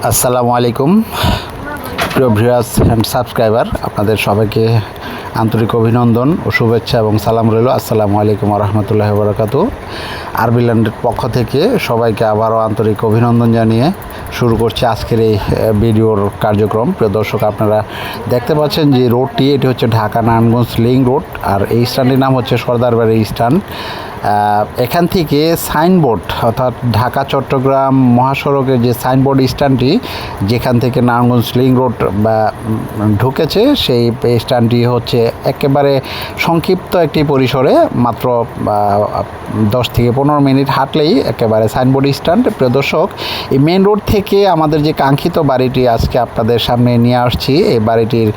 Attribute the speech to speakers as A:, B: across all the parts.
A: আসসালামু আলাইকুম প্রিয় ভিউয়ার্স অ্যান্ড সাবস্ক্রাইবার আপনাদের সবাইকে আন্তরিক অভিনন্দন ও শুভেচ্ছা এবং সালাম রইল। আসসালামু আলাইকুম রহমতুল্লাহ বরকাত আরবিল্যান্ডের পক্ষ থেকে সবাইকে আবারও আন্তরিক অভিনন্দন জানিয়ে শুরু করছে আজকের এই ভিডিওর কার্যক্রম। প্রিয় দর্শক, আপনারা দেখতে পাচ্ছেন যে রোডটি, এটি হচ্ছে ঢাকা নারায়ণগঞ্জ লিং রোড আর এই স্ট্যান্ডের নাম হচ্ছে সর্দারবাড়ি স্ট্যান্ড এখান থেকে সাইনবোর্ড অর্থাৎ ঢাকা, চট্টগ্রাম মহাসড়কের যে সাইনবোর্ড স্ট্যান্ডটি যেখান থেকে নারায়ণগঞ্জ লিং রোড, বা ঢুকেছে, সেই স্ট্যান্ডটি হচ্ছে একেবারে সংক্ষিপ্ত একটি পরিসরে মাত্র দশ থেকে পনেরো মিনিট হাঁটলেই একেবারে সাইনবোর্ড স্ট্যান্ড প্রিয় দর্শক, এই মেন রোড থেকে আমাদের যে কাঙ্ক্ষিত বাড়িটি আজকে আপনাদের সামনে নিয়ে আসছি, এই বাড়িটির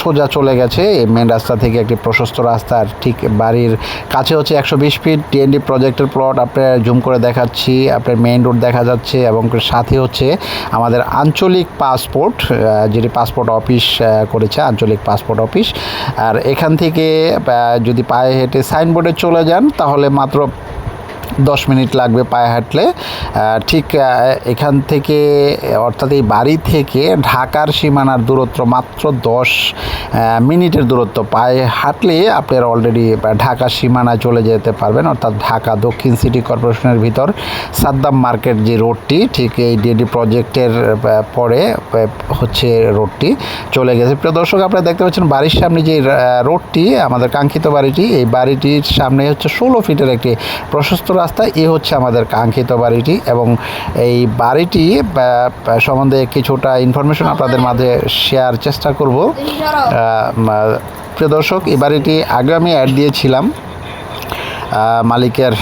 A: সোজা চলে গেছে। এই মেন রাস্তা থেকে একটি প্রশস্ত রাস্তার ঠিক বাড়ির কাছে হচ্ছে একশো বিশ ফিট টিএনডি প্রজেক্টের প্লট আপনার জুম করে দেখাচ্ছি, আপনার মেইন রোড দেখা যাচ্ছে এবং সাথে হচ্ছে আমাদের আঞ্চলিক পাসপোর্ট যেটি পাসপোর্ট অফিস করেছে, আঞ্চলিক পাসপোর্ট অফিস আর এখান থেকে যদি পায়ে হেঁটে সাইনবোর্ডে চলে যান তাহলে মাত্র দশ মিনিট লাগবে পায়ে হাঁটলে। ঠিক এখান থেকে, অর্থাৎ এই বাড়ি থেকে ঢাকার সীমানার দূরত্ব মাত্র দশ মিনিটের দূরত্ব। পায়ে হাঁটলে আপনার অলরেডি ঢাকা সীমানায় চলে যেতে পারবেন, অর্থাৎ ঢাকা দক্ষিণ সিটি কর্পোরেশনের ভিতর। সাদ্দাম মার্কেট যে রোডটি, ঠিক এই ডিডি প্রজেক্টের পরে হচ্ছে রোডটি চলে গেছে। প্রিয় দর্শক, আপনারা দেখতে পাচ্ছেন বাড়ির সামনে যে রোডটি, আমাদের কাঙ্ক্ষিত বাড়িটি, এই বাড়িটির সামনে হচ্ছে ষোলো ফিটের একটি প্রশস্ত রাস্তা এ হচ্ছে আমাদের কাঙ্ক্ষিত বাড়িটি এবং এই বাড়িটি সম্বন্ধে কিছুটা ইনফরমেশন আপনাদের মাঝে শেয়ার চেষ্টা করব। প্রিয় দর্শক এই বাড়িটি আগে আমি অ্যাড দিয়েছিলাম। মালিকের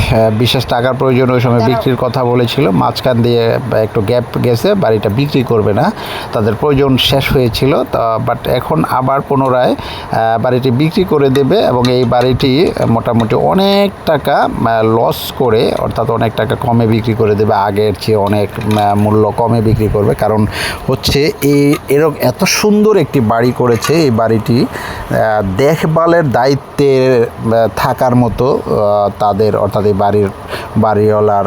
A: বিশেষ টাকার প্রয়োজন ওই সময় বিক্রির কথা বলেছিল। মাঝখান দিয়ে একটু গ্যাপ গেছে বাড়িটা বিক্রি করবে না। তাদের প্রয়োজন শেষ হয়েছিল। তা বাট এখন আবার পুনরায় বাড়িটি বিক্রি করে দেবে এবং এই বাড়িটি মোটামুটি অনেক টাকা লস করে অর্থাৎ অনেক টাকা কমে বিক্রি করে দেবে। আগের চেয়ে অনেক মূল্য কমে বিক্রি করবে। কারণ হচ্ছে এই এরকম এত সুন্দর একটি বাড়ি করেছে এই বাড়িটি। দেখভালের দায়িত্বে থাকার মতো তাদের, অর্থাৎ এই বাড়ির, বাড়িওয়ালার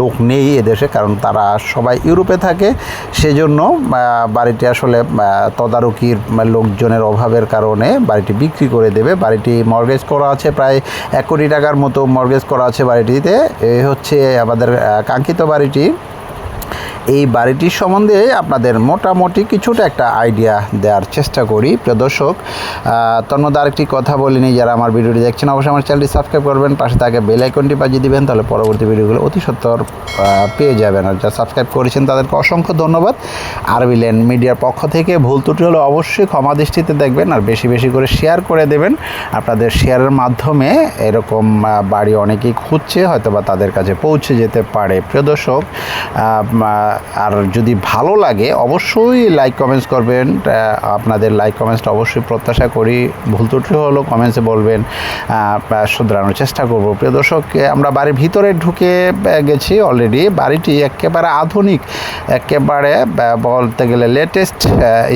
A: লোক নেই এদেশে, কারণ তারা সবাই ইউরোপে থাকে। সেজন্য বাড়িটি আসলে তদারকির লোকজনের অভাবের কারণে বাড়িটি বিক্রি করে দেবে। বাড়িটি মর্গেজ করা আছে প্রায় এক কোটি টাকার মতো মর্গেজ করা আছে বাড়িটিতে। এই হচ্ছে আমাদের কাঙ্ক্ষিত বাড়িটি। এই বাড়িটির সম্বন্ধে আপনাদের মোটামুটি কিছুটা একটা আইডিয়া দেওয়ার চেষ্টা করি। প্রিয় দর্শক তন্মধ্যে আরেকটি কথা বলিনি যারা আমার ভিডিওটি দেখছেন, অবশ্যই আমার চ্যানেলটি সাবস্ক্রাইব করবেন। পাশে তাকে বেল আইকনটি বাজিয়ে দিবেন, তাহলে পরবর্তী ভিডিওগুলো অতি সত্তর পেয়ে যাবেন। আর যারা সাবস্ক্রাইব করেছেন, তাদেরকে অসংখ্য ধন্যবাদ। আরবিলেন মিডিয়ার পক্ষ থেকে ভুল ত্রুটি হলে অবশ্যই ক্ষমা দৃষ্টিতে দেখবেন আর বেশি বেশি করে শেয়ার করে দেবেন। আপনাদের শেয়ারের মাধ্যমে এরকম বাড়ি অনেকেই খুঁজছে হয়তো বা তাদের কাছে পৌঁছে যেতে পারে। প্রিয় দর্শক আর যদি ভালো লাগে, অবশ্যই লাইক কমেন্টস করবেন। আপনাদের লাইক কমেন্টসটা অবশ্যই প্রত্যাশা করি। ভুল ত্রুটি হলো কমেন্টসে বলবেন। শুধরানোর চেষ্টা করব। প্রিয় দর্শক আমরা বাড়ির ভিতরে ঢুকে গেছি অলরেডি বাড়িটি একেবারে আধুনিক। একেবারে বলতে গেলে লেটেস্ট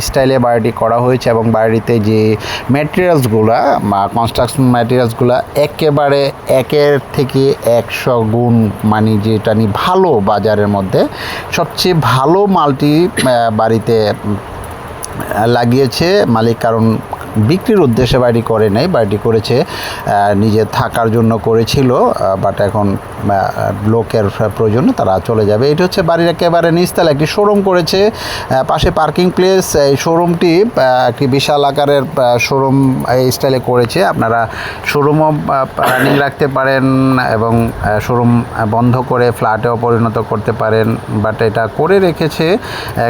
A: স্টাইলে বাড়িটি করা হয়েছে এবং বাড়িতে যে ম্যাটেরিয়ালসগুলো কনস্ট্রাকশন ম্যাটেরিয়ালসগুলো একেবারে একের থেকে একশো গুণ মানে যেটা নিয়ে ভালো বাজারের মধ্যে সবচেয়ে ভালো মালটি বাড়িতে লাগিয়েছে মালিক। কারণ বিক্রির উদ্দেশ্যে বাড়ি করে নাই বাড়িটি করেছে নিজে থাকার জন্য করেছিল বাট এখন লোকের প্রয়োজনে তারা চলে যাবে। এটা হচ্ছে বাড়ির একেবারে নিচতলা একটি শোরুম করেছে পাশে পার্কিং প্লেস এই শোরুমটি একটি বিশাল আকারের শোরুম এই স্টাইলে করেছে। আপনারা শোরুমও রানিং রাখতে পারেন এবং শোরুম বন্ধ করে ফ্ল্যাটেও পরিণত করতে পারেন বাট এটা করে রেখেছে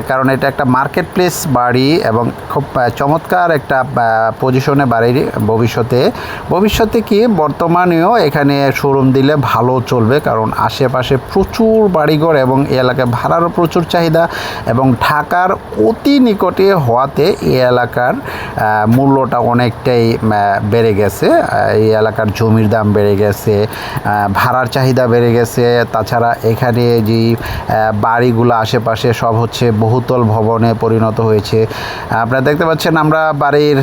A: কারণ এটা একটা মার্কেট প্লেস বাড়ি এবং খুব চমৎকার একটা পজিশনে বাড়ির ভবিষ্যতে ভবিষ্যতে কি বর্তমানেও এখানে শোরুম দিলে ভালো চলবে? কারণ আশেপাশে প্রচুর বাড়িঘর এবং এলাকায় ভাড়ারও প্রচুর চাহিদা এবং ঢাকার অতি নিকটে হওয়াতে এই এলাকার মূল্যটা অনেকটাই বেড়ে গেছে। এই এলাকার জমির দাম বেড়ে গেছে ভাড়ার চাহিদা বেড়ে গেছে। তাছাড়া এখানে যে বাড়িগুলো আশেপাশে সব হচ্ছে বহুতল ভবনে পরিণত হয়েছে। আপনারা দেখতে পাচ্ছেন আমরা বাড়ির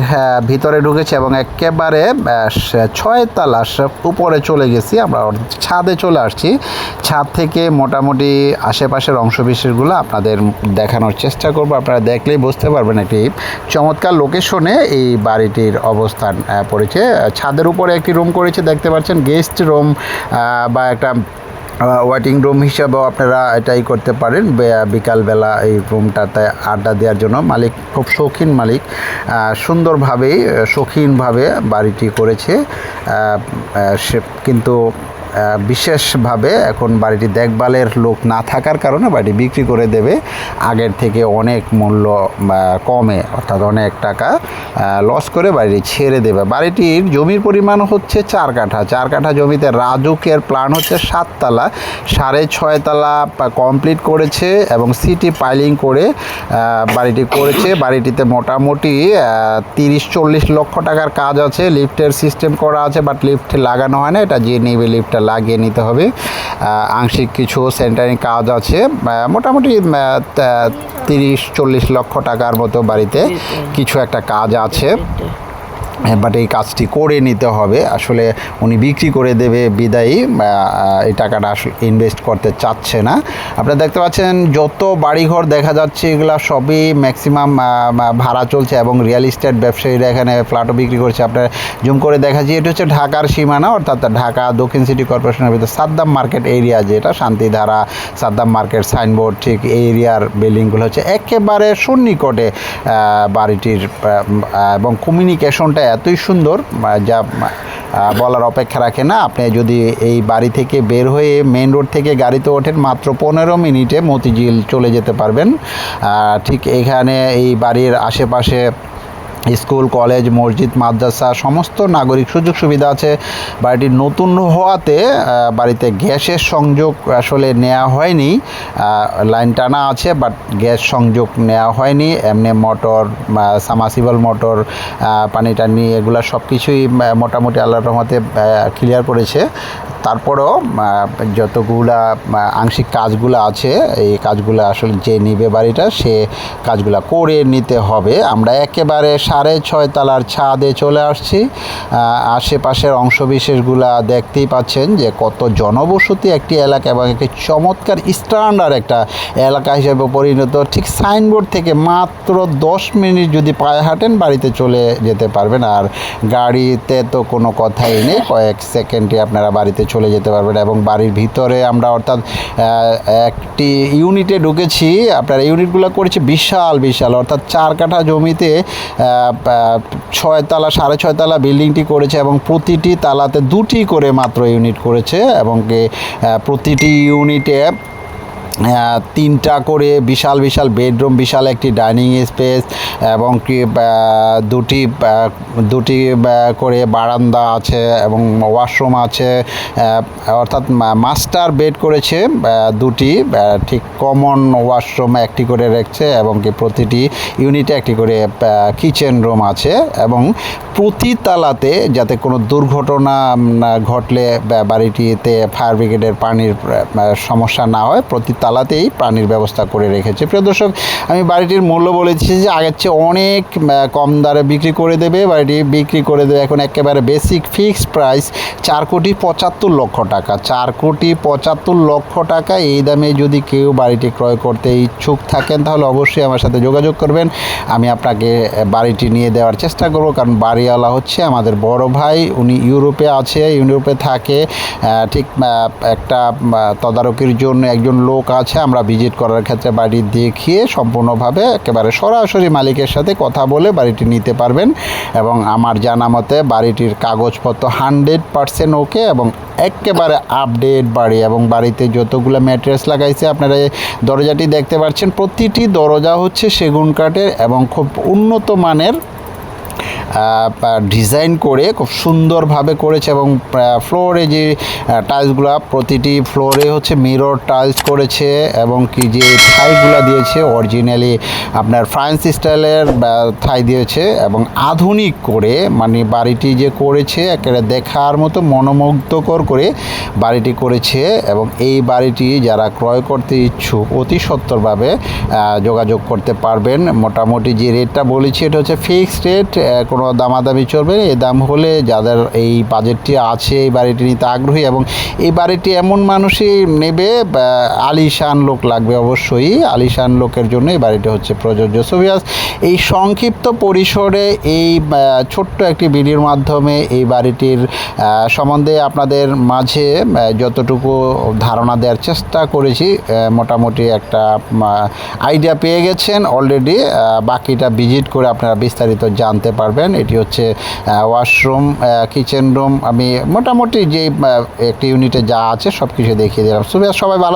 A: ভিতরে ঢুকেছি এবং একেবারে ছয় ছয়তলা উপরে চলে গেছি। আমরা ছাদে চলে আসছি। ছাদ থেকে মোটামুটি আশেপাশের অংশবিশেষগুলো আপনাদের দেখানোর চেষ্টা করব। আপনারা দেখলেই বুঝতে পারবেন একটি চমৎকার লোকেশনে এই বাড়িটির অবস্থান পড়েছে। ছাদের উপরে একটি রুম করেছে, দেখতে পাচ্ছেন গেস্ট রুম বা একটা ওয়েটিং রুম হিসাবেও আপনারা এটাই করতে পারেন। বিকালবেলা এই রুমটাতে আড্ডা দেওয়ার জন্য। মালিক খুব শৌখিন মালিক। সুন্দরভাবেই শৌখিনভাবে বাড়িটি করেছে। সে কিন্তু বিশেষভাবে এখন বাড়িটি দেখভালের লোক না থাকার কারণে বাড়িটি বিক্রি করে দেবে। আগের থেকে অনেক মূল্য কমে, অর্থাৎ অনেক টাকা লস করে বাড়িটি ছেড়ে দেবে। বাড়িটির জমির পরিমাণ হচ্ছে চার কাঠা। চার কাঠা জমিতে রাজুকের প্ল্যান হচ্ছে সাততলা, সাড়ে ছয়তলা কমপ্লিট করেছে এবং সিটি পাইলিং করে বাড়িটি করেছে। বাড়িটিতে মোটামুটি তিরিশ চল্লিশ লক্ষ টাকার কাজ আছে। লিফটের সিস্টেম করা আছে বাট লিফট লাগানো হয় না। এটা যে নেবে লিফটটা লাগিয়ে নিতে হবে। আংশিক কিছু সেন্টারিং কাজ আছে। মোটামুটি তিরিশ চল্লিশ লক্ষ টাকার মতো বাড়িতে কিছু একটা কাজ আছে। বাট এই কাজটি করে নিতে হবে। আসলে উনি বিক্রি করে দেবে, বিদায়ী এই টাকাটা আসলে ইনভেস্ট করতে চাচ্ছে না। আপনারা দেখতে পাচ্ছেন, যত বাড়িঘর দেখা যাচ্ছে, এগুলা সবই ম্যাক্সিমাম ভাড়া চলছে এবং রিয়েল ইস্টেট ব্যবসায়ীরা এখানে ফ্ল্যাটও বিক্রি করছে। আপনার জুম করে দেখা যায় এটা হচ্ছে ঢাকার সীমানা, অর্থাৎ ঢাকা দক্ষিণ সিটি কর্পোরেশনের ভিতরে সাদ্দাম মার্কেট এরিয়া যেটা, শান্তিধারা, সাদ্দাম মার্কেট সাইনবোর্ড ঠিক এই এরিয়ার বিল্ডিংগুলো হচ্ছে একেবারে সন্নিকটে বাড়িটির এবং কমিউনিকেশনটা এতই সুন্দর যা বলার অপেক্ষা রাখে না। আপনি যদি এই বাড়ি থেকে বের হয়ে মেন রোড থেকে গাড়িতে ওঠেন, মাত্র পনেরো মিনিটে মতিঝিল চলে যেতে পারবেন। ঠিক এখানে এই বাড়ির আশেপাশে স্কুল, কলেজ, মসজিদ, মাদ্রাসা, সমস্ত নাগরিক সুযোগ সুবিধা আছে। বাড়িটি নতুন হওয়াতে বাড়িতে গ্যাসের সংযোগ আসলে নেওয়া হয়নি। লাইন টানা আছে, বাট গ্যাস সংযোগ নেওয়া হয়নি। এমনি মোটর সামাসিবল মোটর পানি টানি, এগুলো সব কিছুই মোটামুটি আল্লাহর রহমতে ক্লিয়ার করেছে। তারপরেও যতগুলা আংশিক কাজগুলো আছে, এই কাজগুলো আসলে যে নিবে বাড়িটা, সে কাজগুলো করে নিতে হবে। আমরা একেবারে সাড়ে ছয় তলার ছাদে চলে আসছি। আশেপাশের অংশবিশেষগুলা দেখতেই পাচ্ছেন যে কত জনবসতি একটি এলাকা এবং একটি চমৎকার স্ট্যান্ডার্ড একটা এলাকা হিসেবে পরিণত। ঠিক সাইনবোর্ড থেকে মাত্র দশ মিনিট যদি পায়ে হাঁটেন, বাড়িতে চলে যেতে পারবেন। আর গাড়িতে তো কোনো কথাই নেই। কয়েক সেকেন্ডে আপনারা বাড়িতে চলে যেতে পারবেন এবং বাড়ির ভিতরে আমরা অর্থাৎ একটি ইউনিটে ঢুকেছি, আপনার ইউনিটগুলো করেছি বিশাল বিশাল। অর্থাৎ চার কাঠা জমিতে ছয়তলা সাড়ে ছয়তলা বিল্ডিংটি করেছে এবং প্রতিটি তালাতে দুটি করে মাত্র ইউনিট করেছে এবং প্রতিটি ইউনিটে তিনটা করে বিশাল বিশাল বেডরুম, বিশাল একটি ডাইনিং স্পেস এবং কি দুটি দুটি করে বারান্দা আছে এবং ওয়াশরুম আছে। অর্থাৎ মাস্টার বেড করেছে দুটি ঠিক কমন ওয়াশরুম একটি করে রেখেছে এবং কি প্রতিটি ইউনিটে একটি করে কিচেন রুম আছে এবং প্রতি তালাতে যাতে কোনো দুর্ঘটনা ঘটলে বাড়িটিতে ফায়ার ব্রিগেডের পানির সমস্যা না হয় প্রতি তালাতেই পানির ব্যবস্থা করে রেখেছে। প্রিয় দর্শক, আমি বাড়িটির মূল্য বলেছি যে আগের চেয়ে অনেক কম দরে বিক্রি করে দেবে। বাড়িটি বিক্রি করে দেবে এখন একেবারে বেসিক ফিক্সড প্রাইস চার কোটি পঁচাত্তর লক্ষ টাকা। চার কোটি পঁচাত্তর লক্ষ টাকা এই দামে যদি কেউ বাড়িটি ক্রয় করতে ইচ্ছুক থাকেন, তাহলে অবশ্যই আমার সাথে যোগাযোগ করবেন। আমি আপনাকে বাড়িটি নিয়ে দেওয়ার চেষ্টা করব, কারণ বাড়িওয়ালা হচ্ছে আমাদের বড় ভাই। উনি ইউরোপে আছে, ইউরোপে থাকে। ঠিক একটা তদারকির জন্য একজন লোক আছে, আমরা ভিজিট করার ক্ষেত্রে বাড়ি দেখিয়ে সম্পূর্ণভাবে একেবারে সরাসরি মালিকের সাথে কথা বলে বাড়িটি নিতে পারবেন এবং আমার জানা মতে বাড়িটির কাগজপত্র হান্ড্রেড পারসেন্ট ওকে এবং একেবারে আপডেট বাড়ি এবং বাড়িতে যতগুলো ম্যাট্রেস লাগাইছে, আপনারা এই দরজাটি দেখতে পাচ্ছেন। প্রতিটি দরজা হচ্ছে সেগুন কাঠের এবং খুব উন্নত মানের ডিজাইন করে খুব সুন্দরভাবে করেছে এবং ফ্লোরে যে টাইলসগুলো প্রতিটি ফ্লোরে হচ্ছে মিরর টাইলস করেছে এবং কি যে থাইগুলো দিয়েছে অরিজিনালি আপনার ফ্রান্স স্টাইলের থাই দিয়েছে এবং আধুনিক করে মানে বাড়িটি যে করেছে, একেবারে দেখার মতো মনোমুগ্ধকর করে বাড়িটি করেছে এবং এই বাড়িটি যারা ক্রয় করতে ইচ্ছুক, অতি সত্তরভাবে যোগাযোগ করতে পারবেন। মোটামুটি যে রেটটা বলেছি, এটা হচ্ছে ফিক্সড রেট কোনো দামাদামি চলবে না। দাম হলে যাদের এই বাজেটটি আছে, এই বাড়িটি নিতে আগ্রহী এবং এই বাড়িটি এমন মানুষই নেবে আলিশান লোক লাগবে অবশ্যই। আলিশান লোকের জন্য এই বাড়িটি হচ্ছে প্রযোজ্য। সোভিয়াস এই সংক্ষিপ্ত পরিসরে এই ছোট্ট একটি ভিডিওর মাধ্যমে এই বাড়িটির সম্বন্ধে আপনাদের মাঝে যতটুকু ধারণা দেওয়ার চেষ্টা করেছি মোটামুটি একটা আইডিয়া পেয়ে গেছেন অলরেডি বাকিটা ভিজিট করে আপনারা বিস্তারিত জানতে পারবেন। এটি হচ্ছে ওয়াশরুম কিচেন রুম আমি মোটামুটি যে একটি ইউনিটে যা আছে সব কিছু দেখিয়ে দিলাম। সবাই ভালো